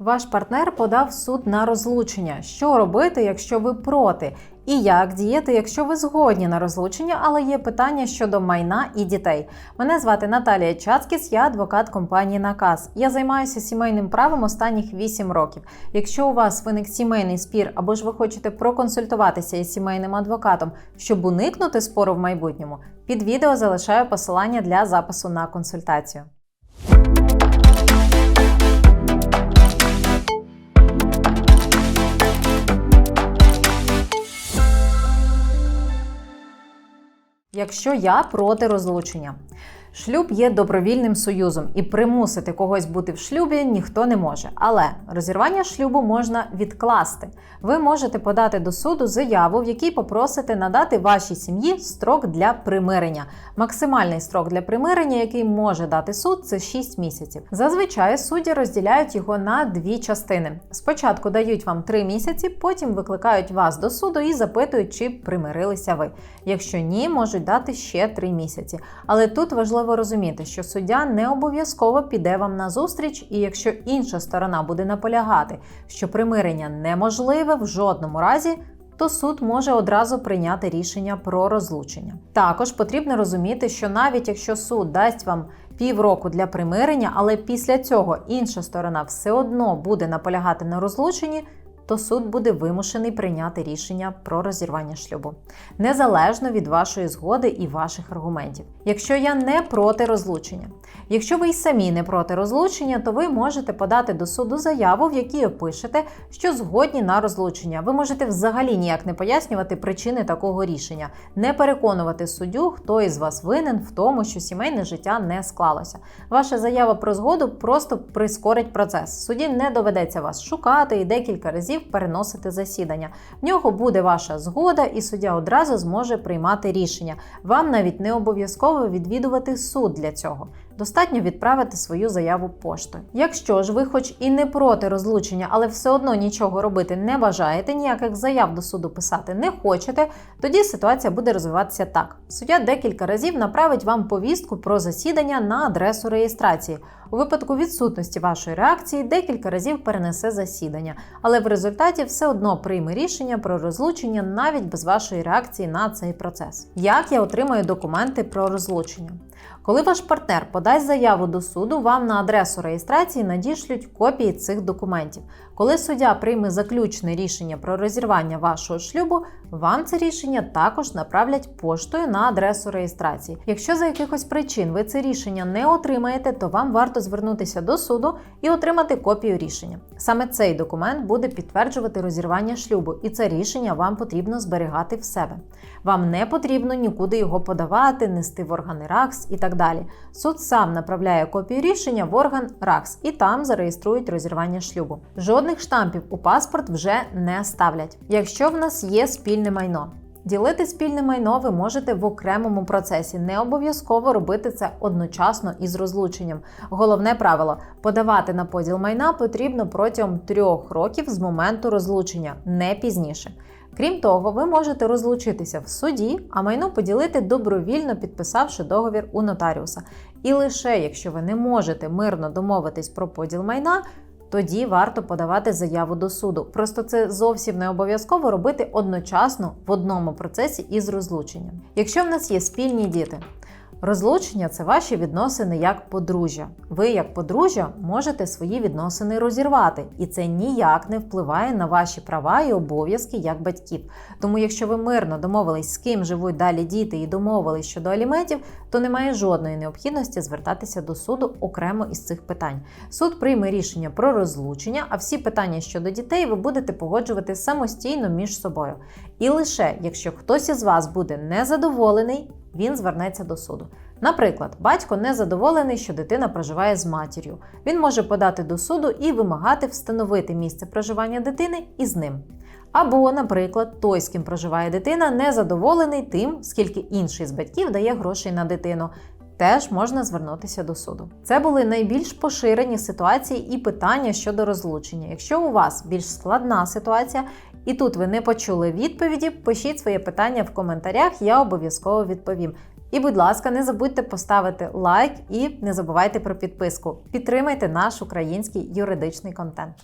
Ваш партнер подав суд на розлучення. Що робити, якщо ви проти? І як діяти, якщо ви згодні на розлучення, але є питання щодо майна і дітей. Мене звати Наталія Чацкіс, я адвокат компанії Наказ. Я займаюся сімейним правом останніх 8 років. Якщо у вас виник сімейний спір або ж ви хочете проконсультуватися із сімейним адвокатом, щоб уникнути спору в майбутньому, під відео залишаю посилання для запису на консультацію. Якщо я проти розлучення. Шлюб є добровільним союзом, і примусити когось бути в шлюбі ніхто не може. Але розірвання шлюбу можна відкласти. Ви можете подати до суду заяву, в якій попросите надати вашій сім'ї строк для примирення. Максимальний строк для примирення, який може дати суд, це 6 місяців. Зазвичай судді розділяють його на дві частини. Спочатку дають вам 3 місяці, потім викликають вас до суду і запитують, чи примирилися ви. Якщо ні, можуть дати ще 3 місяці. Але тут важливо розуміти, що суддя не обов'язково піде вам на зустріч, і якщо інша сторона буде наполягати, що примирення неможливе в жодному разі. То суд може одразу прийняти рішення про розлучення. Також потрібно розуміти, що навіть якщо суд дасть вам півроку для примирення, але після цього інша сторона все одно буде наполягати на розлученні, то суд буде вимушений прийняти рішення про розірвання шлюбу, незалежно від вашої згоди і ваших аргументів. Якщо я не проти розлучення, якщо ви й самі не проти розлучення, то ви можете подати до суду заяву, в якій опишете, що згодні на розлучення. Ви можете взагалі ніяк не пояснювати причини такого рішення, не переконувати суддю, хто із вас винен в тому, що сімейне життя не склалося. Ваша заява про згоду просто прискорить процес. Суді не доведеться вас шукати і декілька разів переносити засідання. В нього буде ваша згода, і суддя одразу зможе приймати рішення. Вам навіть не обов'язково відвідувати суд для цього. Достатньо відправити свою заяву поштою. Якщо ж ви, хоч і не проти розлучення, але все одно нічого робити не бажаєте, ніяких заяв до суду писати не хочете, тоді ситуація буде розвиватися так: суддя декілька разів направить вам повістку про засідання на адресу реєстрації. У випадку відсутності вашої реакції декілька разів перенесе засідання, але в результаті все одно прийме рішення про розлучення навіть без вашої реакції на цей процес. Як я отримаю документи про розлучення? Коли ваш партнер подасть заяву до суду, вам на адресу реєстрації надішлють копії цих документів. Коли суддя прийме заключне рішення про розірвання вашого шлюбу, вам це рішення також направлять поштою на адресу реєстрації. Якщо за якихось причин ви це рішення не отримаєте, то вам варто звернутися до суду і отримати копію рішення. Саме цей документ буде підтверджувати розірвання шлюбу, і це рішення вам потрібно зберігати в себе. Вам не потрібно нікуди його подавати, нести в органи РАКС і так далі. Суд сам направляє копію рішення в орган РАКС і там зареєструють розірвання шлюбу. Жодних штампів у паспорт вже не ставлять, якщо в нас є спільне майно. Ділити спільне майно ви можете в окремому процесі. Не обов'язково робити це одночасно із розлученням. Головне правило подавати на поділ майна потрібно протягом трьох років з моменту розлучення, не пізніше. Крім того, ви можете розлучитися в суді, а майно поділити добровільно підписавши договір у нотаріуса. І лише якщо ви не можете мирно домовитись про поділ майна, тоді варто подавати заяву до суду. Просто це зовсім не обов'язково робити одночасно в одному процесі із розлученням. Якщо в нас є спільні діти. Розлучення це ваші відносини як подружжя. Ви, як подружжя, можете свої відносини розірвати, і це ніяк не впливає на ваші права і обов'язки як батьків. Тому, якщо ви мирно домовились, з ким живуть далі діти, і домовились щодо аліментів, то немає жодної необхідності звертатися до суду окремо із цих питань. Суд прийме рішення про розлучення, а всі питання щодо дітей ви будете погоджувати самостійно між собою. І лише якщо хтось із вас буде незадоволений, він звернеться до суду. Наприклад, батько не задоволений, що дитина проживає з матір'ю. Він може подати до суду і вимагати встановити місце проживання дитини із ним. Або, наприклад, той, з ким проживає дитина, не задоволений тим, скільки інший з батьків дає грошей на дитину. Теж можна звернутися до суду. Це були найбільш поширені ситуації і питання щодо розлучення. Якщо у вас більш складна ситуація, і тут ви не почули відповіді, пишіть своє питання в коментарях, я обов'язково відповім. І, будь ласка, не забудьте поставити лайк і не забувайте про підписку. Підтримайте наш український юридичний контент.